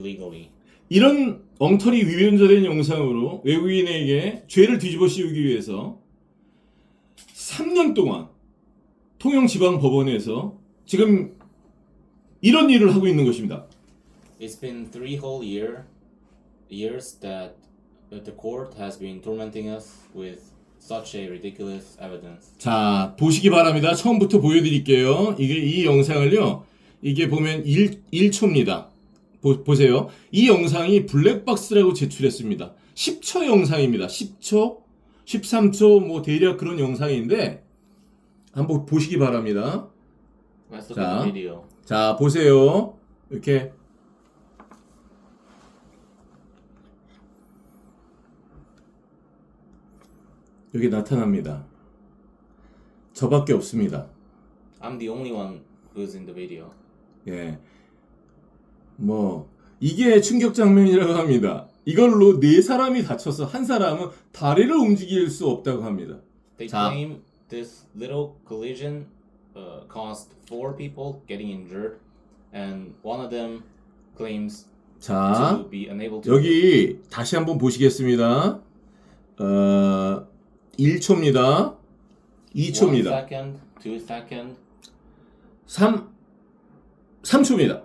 legally. 이런 엉터리 위변조된 영상으로 외국인에게 죄를 뒤집어 씌우기 위해서 3년 동안 통영지방법원에서 지금 이런 일을 하고 있는 것입니다. It's been three whole year years that the court has been tormenting us with such a ridiculous evidence. 자, 보시기 바랍니다. 처음부터 보여드릴게요. 이게 이 영상을요. 이게 보면 1, 1초입니다. 보, 보세요. 이 영상이 블랙박스라고 제출했습니다. 10초 영상입니다. 10초, 13초 뭐 대략 그런 영상인데 한번 보시기 바랍니다. 자. 자, 보세요. 이렇게 여기 나타납니다. 저밖에 없습니다. I'm the only one who's in the video. 예. 뭐 이게 충격 장면이라고 합니다. 이걸로 네 사람이 다쳐서 한 사람은 다리를 움직일 수 없다고 합니다. They 자. claim this little collision uh, caused four people getting injured, and one of them claims 자, to be unable to. 여기 다시 한번 보시겠습니다. 어, 1초입니다. One 2초입니다. second, two second, 3 3초입니다.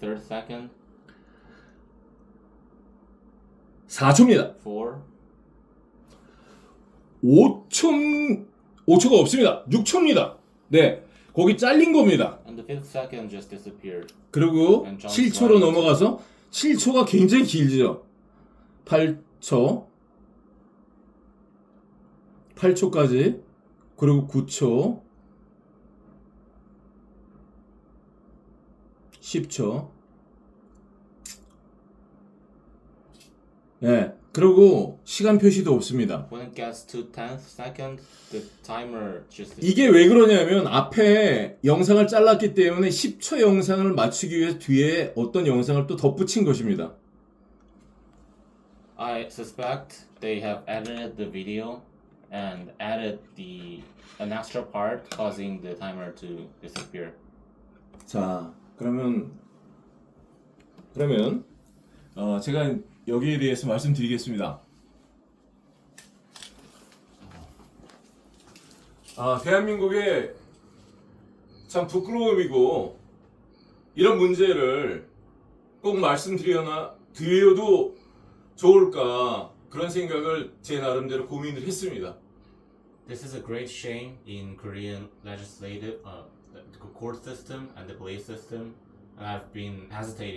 Third second, 4초입니다. four, 5초 5초가 없습니다. 6초입니다. 네. 거기 잘린 겁니다. and the fifth second just disappeared. 그리고 And John 7초로 Smart. 넘어가서 7초가 굉장히 길죠. 8초 8초까지 그리고 9초 10초 네. 그리고 시간 표시도 없습니다. When it gets to tenth second, the timer just 이게 왜 그러냐면 앞에 영상을 잘랐기 때문에 10초 영상을 맞추기 위해서 뒤에 어떤 영상을 또 덧붙인 것입니다. I suspect they have edited the video and added the an extra part causing the timer to disappear. 자, 그러면 그러면 어, 제가 여기에 대해서 말씀드리겠습니다. 아, 대한민국의 참 부끄러움이고 이런 문제를 꼭 말씀드려나 드려도 좋을까 그런 생각을 제 나름대로 고민을 했습니다. This is a great shame in Korean legislative uh, the court system and the police system, and I've been hesitating.